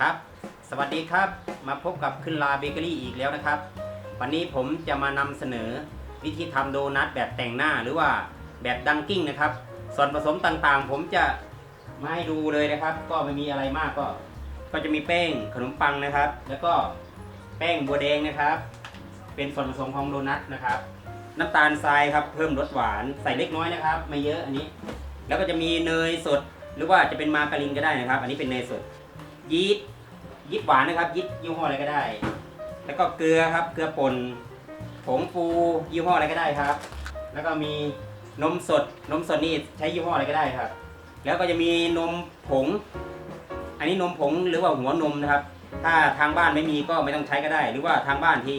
ครับ สวัสดีครับ มาพบกับขึ้นลาเบเกอรี่อีกแล้วนะครับ วันนี้ผมจะมานำเสนอวิธีทำโดนัทแบบแต่งหน้าหรือว่าแบบดังกิ้งนะครับ ส่วนผสมต่างๆ ผมจะมาให้ดูเลยนะครับ ก็ไม่มีอะไรมากก็ ก็จะมีแป้งขนมปังนะครับ แล้วก็แป้งบัวแดงนะครับ เป็นส่วนผสมของโดนัทนะครับ น้ำตาลทรายครับเพิ่มรสหวานใส่เล็กน้อยนะครับ ไม่เยอะอันนี้ แล้วก็จะมีเนยสดหรือว่าจะเป็นมาการินก็ได้นะครับ อันนี้เป็นเนยสด ยีสต์ยีสต์หวานนะครับยีสต์ยี่ห้ออะไรก็ได้ แล้วก็เกลือครับ เกลือป่นผงฟูยี่ห้ออะไรก็ได้ครับ แล้วก็มีนมสด นมสดนี่ใช้ยี่ห้ออะไรก็ได้ครับ แล้วก็จะมีนมผง อันนี้นมผงหรือว่าหัวนมนะครับ ถ้าทางบ้านไม่มีก็ไม่ต้องใช้ก็ได้ หรือว่าทางบ้านที่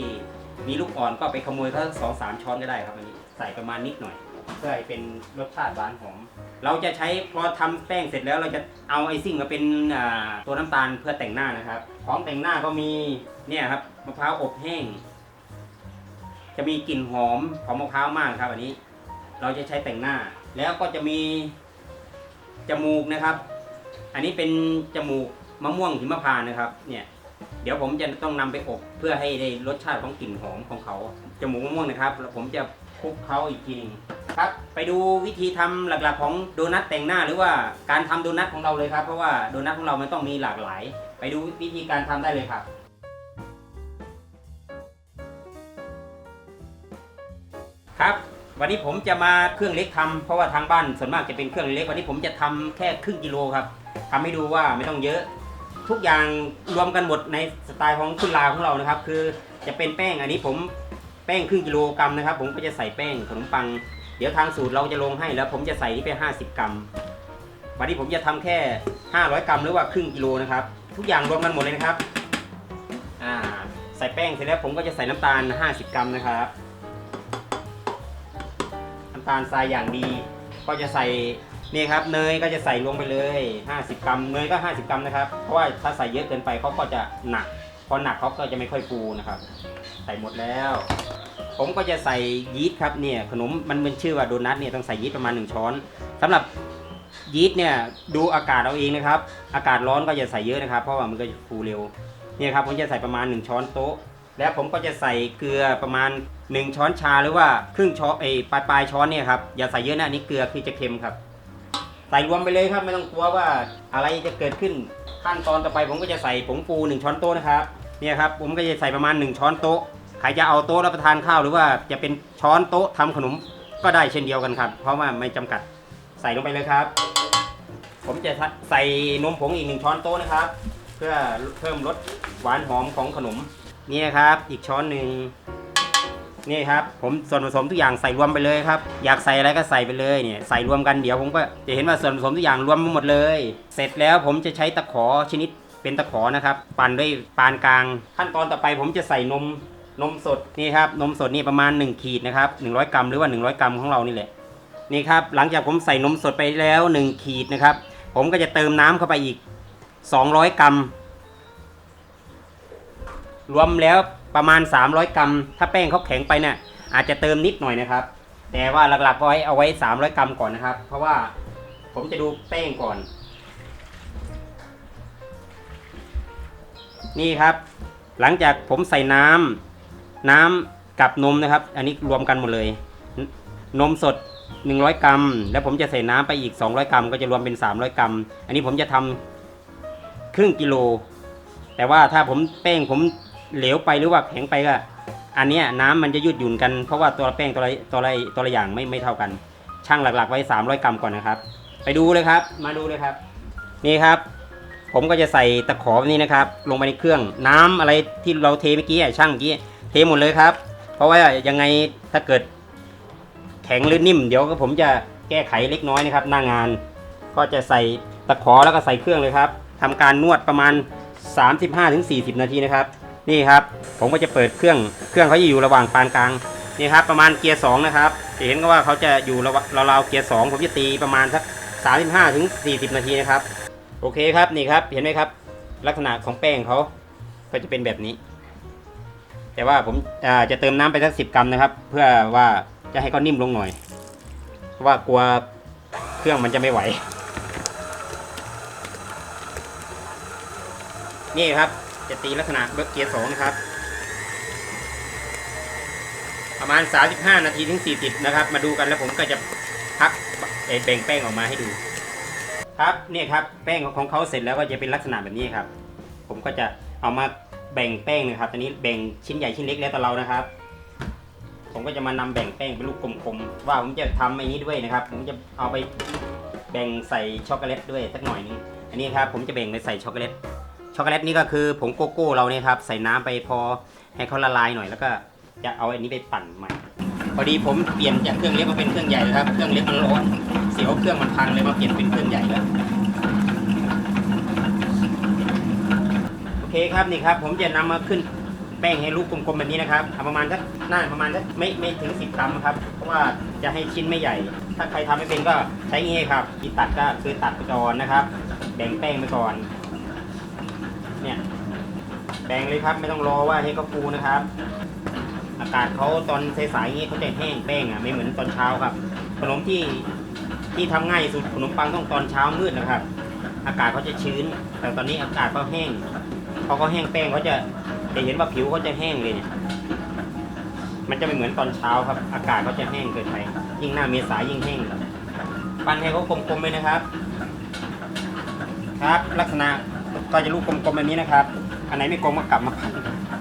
มีลูกอ่อนก็ไปขโมยเขาสองสามช้อนก็ได้ครับอันนี้ใส่ประมาณนิดหน่อย เพื่อให้เป็นรสชาติหวานหอม เราจะใช้พอทำแป้งเสร็จแล้วเราจะเอาไอซิ่งมาเป็นตัวน้ำตาลเพื่อแต่งหน้านะครับ ของแต่งหน้าก็มีเนี่ยครับมะพร้าวอบแห้ง จะมีกลิ่นหอมของมะพร้าวมากครับ อันนี้ เราจะใช้แต่งหน้า แล้วก็จะมีจมูกนะครับ อันนี้เป็นจมูกมะม่วงหิมพานนะครับ เนี่ย เดี๋ยวผมจะต้องนำไปอบเพื่อให้ได้รสชาติของกลิ่นหอมของเขาจมูกมะม่วงนะครับแล้วผมจะคลุกเขาอีกทีนึง ครับ ไปดูวิธีทำหลักๆของโดนัทแต่งหน้า หรือว่าการทำโดนัทของเราเลยครับ เพราะว่าโดนัทของเรามันต้องมีหลากหลาย ไปดูวิธีการทำได้เลยครับครับวันนี้ผมจะมาเครื่องเล็กทำเพราะว่าทางบ้านส่วนมากจะเป็นเครื่องเล็ก วันนี้ผมจะทำแค่ครึ่งกิโลครับทำให้ดูว่าไม่ต้องเยอะ ทุกอย่างรวมกันหมดในสไตล์ของคุณลาของเรานะครับ คือจะเป็นแป้งอันนี้ผมแป้งครึ่งกิโลกรัมนะครับ ผมก็จะใส่แป้งขนมปัง ดี๋ยวทางสูตรเราจะลงให้แล้ว ผมจะใส่นี่ไป 50 กรัม วันนี้ผมจะทำแค่ 500 กรัมหรือว่าครึ่งกิโลนะครับ ทุกอย่างรวมกันหมดเลยนะครับ อ่า ใส่แป้งเสร็จแล้วผมก็จะใส่น้ำตาล 50 กรัมนะครับ น้ำตาลทรายอย่างดี ก็จะใส่นี่ครับเนยก็จะใส่ลงไปเลย 50 กรัม เนยก็ 50 กรัมนะครับ เพราะว่าถ้าใส่เยอะเกินไปเขาก็จะหนัก พอหนักเขาก็จะไม่ค่อยฟูนะครับ ใส่หมดแล้ว ผมก็จะใส่ยีสต์ครับเนี่ยขนมมันเป็นชื่อว่าโดนัทเนี่ยต้องใส่ยีสต์ประมาณ 1 ช้อนสำหรับยีสต์เนี่ยดูอากาศเอาเองนะครับ อากาศร้อนก็อย่าใส่เยอะนะครับ เพราะว่ามันก็จะฟูเร็วเนี่ยครับผมจะใส่ประมาณ 1 ช้อนโต๊ะ แล้วผมก็จะใส่เกลือประมาณ 1 ช้อนชาหรือว่าครึ่งช้อนไอ้ปลายปลายช้อนเนี่ยครับอย่าใส่เยอะนะอันนี้เกลือคือจะเค็มครับ ใส่รวมไปเลยครับไม่ต้องกลัวว่าอะไรจะเกิดขึ้นขั้นตอนต่อไปผมก็จะใส่ผงฟู1ช้อนโต๊ะนะครับเนี่ยครับผมก็จะใส่ประมาณ 1 ช้อนโต๊ะ ใครจะเอาโต๊ะรับประทานข้าวหรือว่าจะเป็นช้อนโต๊ะทำขนมก็ได้เช่นเดียวกันครับ เพราะว่าไม่จำกัดใส่ลงไปเลยครับ ผมจะใส่นมผงอีกหนึ่งช้อนโต๊ะนะครับ เพื่อเพิ่มรสหวานหอมของขนมนี่ครับ อีกช้อนหนึ่งนี่ครับผมส่วนผสมทุกอย่างใส่รวมไปเลยครับ อยากใส่อะไรก็ใส่ไปเลยเนี่ยใส่รวมกันเดี๋ยวผมก็จะเห็นว่าส่วนผสมทุกอย่างรวมหมดเลย เสร็จแล้วผมจะใช้ตะขอชนิดเป็นตะขอนะครับ ปั่นด้วยปานกลาง ขั้นตอนต่อไปผมจะใส่นม นมสดนี่ครับนมสดนี่ประมาณ 1 ขีดนะครับ100 กรัมหรือว่า 100 กรัมของเรานี่แหละนี่ครับหลังจากผมใส่นมสดไปแล้ว 1 ขีดนะครับ ผมก็จะเติมน้ำเข้าไปอีก 200 กรัม รวมแล้วประมาณ 300 กรัม ถ้าแป้งเขาแข็งไปเนี่ยอาจจะเติมนิดหน่อยนะครับ แต่ว่าหลักๆก็ไว้เอาไว้ 300 กรัมก่อนนะครับ เพราะว่าผมจะดูแป้งก่อน นี่ครับ หลังจากผมใส่น้ำ น้ำกับนมนะครับ อันนี้รวมกันหมดเลย นมสด 100 กรัม แล้วผมจะใส่น้ำไปอีก 200 กรัม ก็จะรวมเป็น 300 กรัม อันนี้ผมจะทำครึ่งกิโล แต่ว่าถ้าผมแป้งผมเหลวไปหรือว่าแข็งไปก็อันนี้น้ำมันจะยืดหยุ่นกัน เพราะว่าตัวแป้งตัวละตัวละตัวละอย่างไม่ไม่เท่ากัน ช่างหลักๆไว้ 300 กรัมก่อนนะครับ ไปดูเลยครับ มาดูเลยครับ นี่ครับ ผมก็จะใส่ตะขอนี้นะครับ ลงไปในเครื่องน้ำอะไรที่เราเทเมื่อกี้ช่างเมื่อกี้ เทหมดเลยครับ เพราะว่ายังไงถ้าเกิด แข็งหรือนิ่ม เดี๋ยวก็ผมจะแก้ไขเล็กน้อยนะครับ หน้างาน ก็จะใส่ตะขอแล้วก็ใส่เครื่องเลยครับทำการนวดประมาณ 35-40 นาทีนะครับ นี่ครับ ผมก็จะเปิดเครื่องเครื่องเขาจะอยู่ระหว่างปานกลางนี่ครับประมาณเกียร์2นะครับจะเห็นก็ว่าเขาจะอยู่ระหว่างราวๆเกียร์2ผมจะตีประมาณสัก35-40 นาทีนะครับ โอเคครับนี่ครับเห็นไหมครับ ลักษณะของแป้งเขาก็จะเป็นแบบนี้ แต่ว่าผมจะเติมน้ำไปสักสิบกรัมนะครับ เพื่อว่าจะให้เขานิ่มลงหน่อย เพราะว่ากลัวเครื่องมันจะไม่ไหว นี่ครับ จะตีลักษณะเบร์กเกียร์สองนะครับ ประมาณ 35 นาทีถึง 40 นะครับ มาดูกันแล้วผมก็จะพักเอแบ่งแป้งออกมาให้ดู ครับเนี่ยครับแป้งของเขาเสร็จแล้วก็จะเป็นลักษณะแบบนี้ครับ ผมก็จะเอามา แบ่งแป้งนะครับตอนนี้แบ่งชิ้นใหญ่ชิ้นเล็กแล้วแต่เรานะครับ ผมก็จะมานำแบ่งแป้งเป็นลูกกลมๆว่าผมจะทำอันนี้ด้วยนะครับ ผมจะเอาไปแบ่งใส่ช็อกโกแลตด้วยสักหน่อยนึงอันนี้ครับผมจะแบ่งไปใส่ช็อกโกแลตช็อกโกแลตนี่ก็คือผงโกโก้เราเนี่ยครับใส่น้ำไปพอให้เขาละลายหน่อยแล้วก็จะเอาอันนี้ไปปั่นใหม่พอดีผมเปลี่ยนจากเครื่องเล็กมาเป็นเครื่องใหญ่ครับ เครื่องเล็กมันร้อนเสียวเครื่องมันพังเลยมาเปลี่ยนเป็นเครื่องใหญ่แล้วโอ เคครับนี่ครับ ผมจะนำมาขึ้นแป้งให้ลูกกลมๆแบบนี้นะครับเอาประมาณสักน่าประมาณสักไม่ไม่ถึงสิบกรัมครับ เพราะว่าจะให้ชิ้นไม่ใหญ่ ถ้าใครทำไม่เป็นก็ใช้งี้ครับที่ตัดก็คือตัดไปก่อนนะครับ แบ่งแป้งไปก่อน เนี่ย แบ่งเลยครับไม่ต้องรอว่าให้เขาฟูนะครับ อากาศเขาตอนสายๆอย่างนี้เขาจะแห้งแป้งอะไม่เหมือนตอนเช้าครับ ขนมที่ที่ทำง่ายสุดขนมปังต้องตอนเช้ามืดนะครับ อากาศเขาจะชื้น แต่ตอนนี้อากาศเขาแห้ง อเขาแห้งแป้งเขาจะจะเห็นว่าผิวเขาจะแห้งเลยเนี่ยมันจะไม่เหมือนตอนเช้าครับ อากาศเขาจะแห้งเกินไปยิ่งหน้าเมษายิ่งแห้งปั้นให้เขากลมๆเลยนะครับ ครับ ลักษณะก็จะลูกกลมๆแบบนี้นะครับ อันไหนไม่กลมก็กลับมาปั้น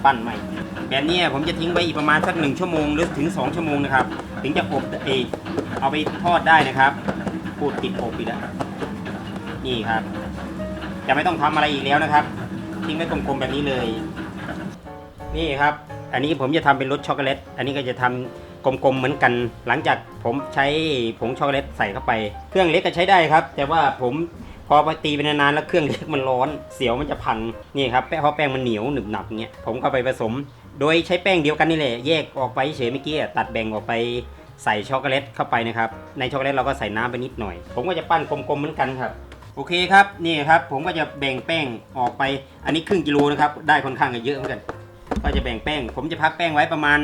ปั้นใหม่แบบนี้ผมจะทิ้งไว้อีกประมาณสักหนึ่งชั่วโมงหรือถึงสองชั่วโมงนะครับ ถึงจะอบเออเอาไปทอดได้นะครับพูดติดอบอีกแล้วนี่ครับ จะไม่ต้องทำอะไรอีกแล้วนะครับ ทิ้งไว้กลมๆแบบนี้เลย นี่ครับ อันนี้ผมจะทำเป็นรสช็อกโกแลต อันนี้ก็จะทำกลมๆเหมือนกัน หลังจากผมใช้ผงช็อกโกแลตใส่เข้าไป เครื่องเล็กก็ใช้ได้ครับ แต่ว่าผมพอไปตีไปนานๆแล้วเครื่องเล็กมันร้อน เสียวมันจะพัง นี่ครับแป้งเพราะแป้งมันเหนียวหนึบหนับเงี้ย ผมก็ไปผสม โดยใช้แป้งเดียวกันนี่แหละ แยกออกไปเฉยเมื่อกี้ตัดแบ่งออกไปใส่ช็อกโกแลตเข้าไปนะครับ ในช็อกโกแลตเราก็ใส่น้ำไปนิดหน่อย ผมก็จะปั้นกลมๆเหมือนกันครับ โอเคครับนี่ครับผมก็จะแบ่งแป้งออกไปอันนี้ครึ่งกิโลนะครับได้ค่อนข้างจะเยอะเหมือนกันก็จะแบ่งแป้ง ผมจะพักแป้งไว้ประมาณ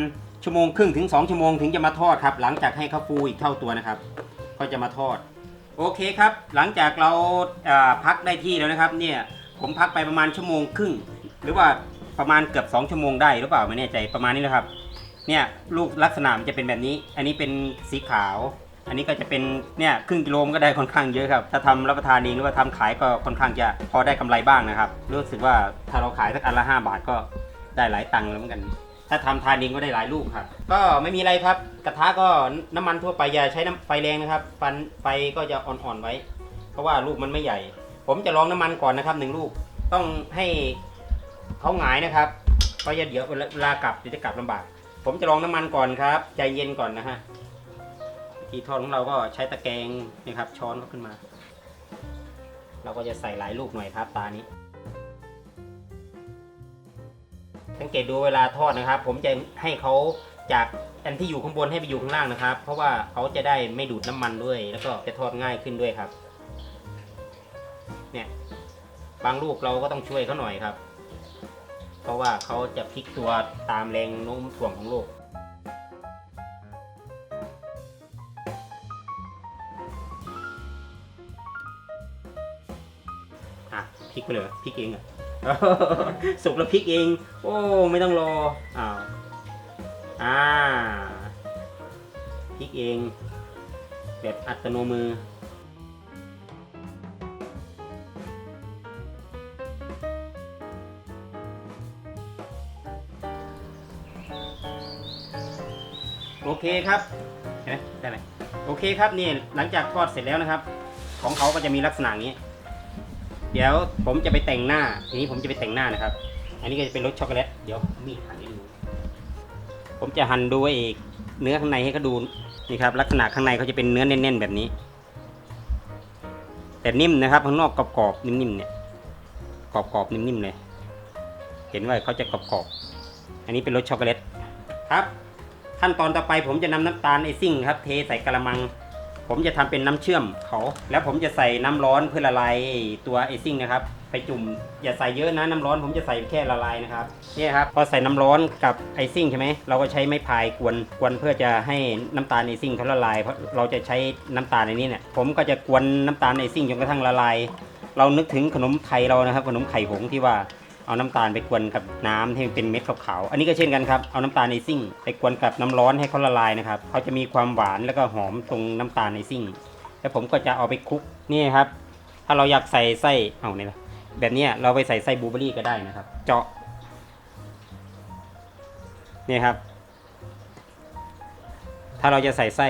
ชั่วโมงครึ่งถึง 2 ชั่วโมงถึงจะมาทอดครับ หลังจากให้เขาฟูอีกเท่าตัวนะครับ ก็จะมาทอด โอเคครับ หลังจากเราพักได้ที่แล้วนะครับ เนี่ยผมพักไปประมาณชั่วโมงครึ่ง หรือว่าประมาณเกือบ 2 ชั่วโมงได้หรือเปล่าไม่แน่ใจประมาณนี้นะครับ เนี่ยลูกลักษณะมันจะเป็นแบบนี้ อันนี้เป็นสีขาว อันนี้ก็จะเป็นเนี่ยครึ่งกิโลมันก็ได้ค่อนข้างเยอะครับ ถ้าทำรับประทานเองหรือว่าทำขายก็ค่อนข้างจะพอได้กำไรบ้างนะครับ รู้สึกว่าถ้าเราขายสักอันละ 5 บาทก็ได้หลายตังค์แล้วเหมือนกัน ถ้าทำทานเองก็ได้หลายลูกครับ ก็ไม่มีอะไรครับ กระทะก็น้ำมันทั่วไปอย่าใช้น้ำไฟแรงนะครับฟันไฟก็จะอ่อนๆไว้ เพราะว่าลูกมันไม่ใหญ่ ผมจะลองน้ำมันก่อนนะครับหนึ่งลูก ต้องให้เขาหงายนะครับ เพราะเดี๋ยวเวลากลับจะกลับลำบาก ผมจะลองน้ำมันก่อนครับ ใจเย็นก่อนนะฮะ วิธีทอดของเราก็ใช้ตะแกรงนะครับช้อนเขาขึ้นมา เราก็จะใส่หลายลูกหน่อยครับตานี้ สังเกตดูเวลาทอดนะครับ ผมจะให้เขาจากอันที่อยู่ข้างบนให้ไปอยู่ข้างล่างนะครับ เพราะว่าเขาจะได้ไม่ดูดน้ำมันด้วย แล้วก็จะทอดง่ายขึ้นด้วยครับ เนี่ยบางลูกเราก็ต้องช่วยเขาหน่อยครับ เพราะว่าเขาจะพลิกตัวตามแรงโน้มถ่วงของโลก อะพลิกไปเลยพลิกเองอะสุกแล้วพลิกเอง โอ้ไม่ต้องรออ้าวอ่าพลิกเอง แบบอัตโนมือโอเคครับเห็นไหมได้ไหมโอเคครับนี่หลังจากทอดเสร็จแล้วนะครับ ของเขาก็จะมีลักษณะนี้ เดี๋ยวผมจะไปแต่งหน้า ทีนี้ผมจะไปแต่งหน้านะครับ อันนี้ก็จะเป็นรสช็อกโกแลต เดี๋ยวมีดหั่นให้ดู ผมจะหั่นดูไว้อีกเนื้อข้างในให้เขาดู นี่ครับ ลักษณะข้างในเขาจะเป็นเนื้อแน่นๆแบบนี้ แต่นิ่มนะครับ ข้างนอกกรอบๆนิ่มๆเนี่ย กรอบๆนิ่มๆเลย เห็นว่าเขาจะกรอบๆ อันนี้เป็นรสช็อกโกแลต ครับ ขั้นตอนต่อไปผมจะนำน้ำตาลไอซิ่งครับ เทใส่กระมัง ผมจะทำเป็นน้ำเชื่อมเขา แล้วผมจะใส่น้ำร้อนเพื่อละลายตัวไอซิ่งนะครับ ไปจุ่มอย่าใส่เยอะนะน้ำร้อนผมจะใส่แค่ละลายนะครับนี่ครับพอใส่น้ำร้อนกับไอซิ่งใช่ไหมเราก็ใช้ไม้พายกวนกวนเพื่อจะให้น้ำตาลไอซิ่งเขาละลายเพราะเราจะใช้น้ำตาลในนี้เนี่ยผมก็จะกวนน้ำตาลไอซิ่งจนกระทั่งละลาย เรานึกถึงขนมไทยเรานะครับ ขนมไข่หงที่ว่า เอาน้ำตาลไปกวนกับน้ำให้มันเป็นเม็ดขาวๆ อันนี้ก็เช่นกันครับ เอาน้ำตาลในซิ่ง ไปกวนกับน้ำร้อนให้เขาละลายนะครับ เขาจะมีความหวานแล้วก็หอมตรงน้ำตาลในซิ่ง แล้วผมก็จะเอาไปคลุกนี่ครับ ถ้าเราอยากใส่ไส้ เอาเนี่ยแบบนี้เราไปใส่ไส้บลูเบอรี่ก็ได้นะครับ เจาะนี่ครับ ถ้าเราจะใส่ไส้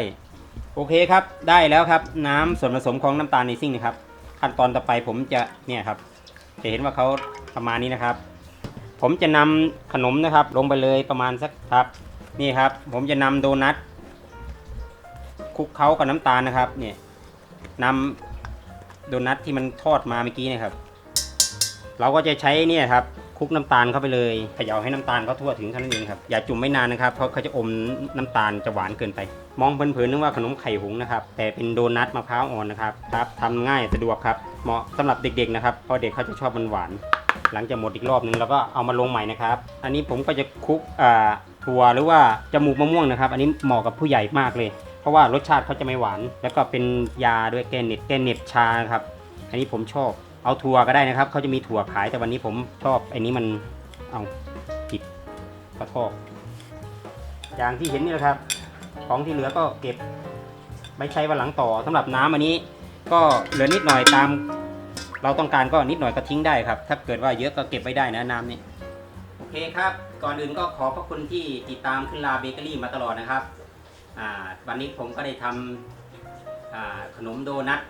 โอเคครับ ได้แล้วครับ น้ำส่วนผสมของน้ำตาลในซิ่งนะครับ ขั้นตอนต่อไปผมจะเนี่ยครับ จะเห็นว่าเขา ประมาณนี้นะครับ ผมจะนำขนมนะครับ ลงไปเลยประมาณสักครับ นี่ครับ ผมจะนำโดนัทคลุกเคล้ากับน้ำตาลนะครับ เนี่ยนำโดนัทที่มันทอดมาเมื่อกี้นะครับ เราก็จะใช้เนี่ยครับคลุกน้ำตาลเข้าไปเลยเขย่าให้น้ำตาลเขาทั่วถึงเท่านั้นเองครับอย่าจุ่มไม่นานนะครับเพราะเขาจะอมน้ำตาลจะหวานเกินไป มองเพลินๆนึกว่าขนมไข่หุงนะครับ แต่เป็นโดนัทมะพร้าวอ่อนนะครับครับทำง่ายสะดวกครับเหมาะสำหรับเด็กๆนะครับเพราะเด็กเขาจะชอบมันหวาน หลังจากหมดอีกรอบนึงเราก็เอามาลงใหม่นะครับ อันนี้ผมก็จะคลุกอ่าถั่วหรือว่าจมูกมะม่วงนะครับ อันนี้เหมาะกับผู้ใหญ่มากเลย เพราะว่ารสชาติเขาจะไม่หวาน แล้วก็เป็นยาด้วยแกเน็ตแกเน็ตชาครับ อันนี้ผมชอบ เอาถั่วก็ได้นะครับเขาจะมีถั่วขายแต่วันนี้ผมชอบอ้นี้มันเอาผิดกระทอกอย่างที่เห็นนี่แหละครับ ของที่เหลือก็เก็บไม่ใช้วันหลังต่อสำหรับน้ำอันนี้ ก็เหลือนิดหน่อยตาม เราต้องการก็นิดหน่อยก็ทิ้งได้ครับ ถ้าเกิดว่าเยอะก็เก็บไว้ได้นะน้ำนี่โอเคครับ ก่อนอื่นก็ขอพระคุณที่ติดตามขึ้นลาเบเกอรี่มาตลอดนะครับวันนี้ผมก็ได้ทำขนมโดนัท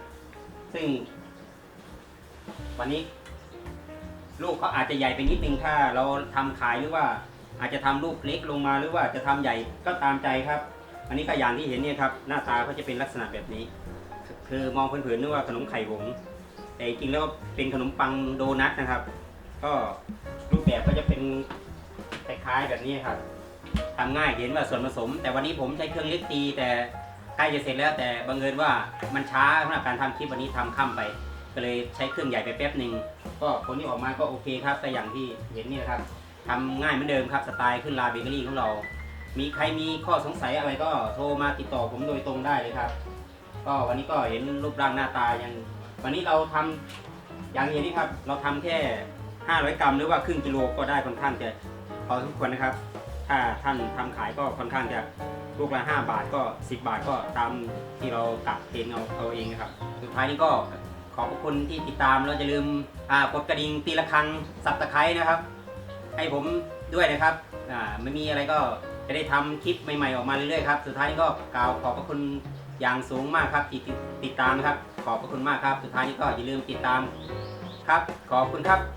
ซึ่ง วันนี้ ลูกเขาอาจจะใหญ่ไปนิดนึงถ้าเราทำขายหรือว่าอาจจะทำลูกเล็กลงมาหรือว่าจะทำใหญ่ก็ตามใจครับ อันนี้ก็อย่างที่เห็นเนี่ยครับ หน้าตาเขาจะเป็นลักษณะแบบนี้ คือมองเผินๆนึกว่าขนมไข่หงส์ แต่จริงแล้วก็เป็นขนมปังโดนัทนะครับ ก็รูปแบบก็จะเป็นคล้ายๆแบบนี้ครับทำง่ายเห็นว่าส่วนผสม แต่วันนี้ผมใช้เครื่องเล็กตี แต่ใกล้จะเสร็จแล้วแต่บังเอิญว่ามันช้าสำหรับการทำคลิปวันนี้ทำค่ำไป ก็เลยใช้เครื่องใหญ่ไปแป๊บหนึ่งก็ผลที่ออกมาก็โอเคครับแต่อย่างที่เห็นนี่นะครับทำง่ายเหมือนเดิมครับสไตล์ขึ้นลาเบเกอรี่ของเรา มีใครมีข้อสงสัยอะไรก็โทรมาติดต่อผมโดยตรงได้เลยครับ ก็วันนี้ก็เห็นรูปร่างหน้าตายัง วันนี้เราทำอย่างนี้นี่ครับ เราทำแค่ 500 กรัมหรือว่าครึ่งกิโลก็ได้ค่อนข้างจะพอสมควรนะครับ ถ้าท่านทำขายก็ค่อนข้างจะลูกละ 5 บาทก็ 10 บาทก็ตามที่เราตักเทนเอาเอาเองนะครับ สุดท้ายนี้ก็ขอบคุณที่ติดตามแล้วอย่าลืมกดกระดิ่งตีละครังสับตะไคร้นะครับ ให้ผมด้วยนะครับไม่มีอะไรก็จะได้ทำคลิปใหม่ๆออกมาเรื่อยๆครับ สุดท้ายนี้ก็กล่าวขอบพระคุณอย่างสูงมากครับที่ติดติดตามครับ ขอบพระคุณมากครับ สุดท้ายนี้ก็อย่าลืมติดตามครับ ขอบคุณครับ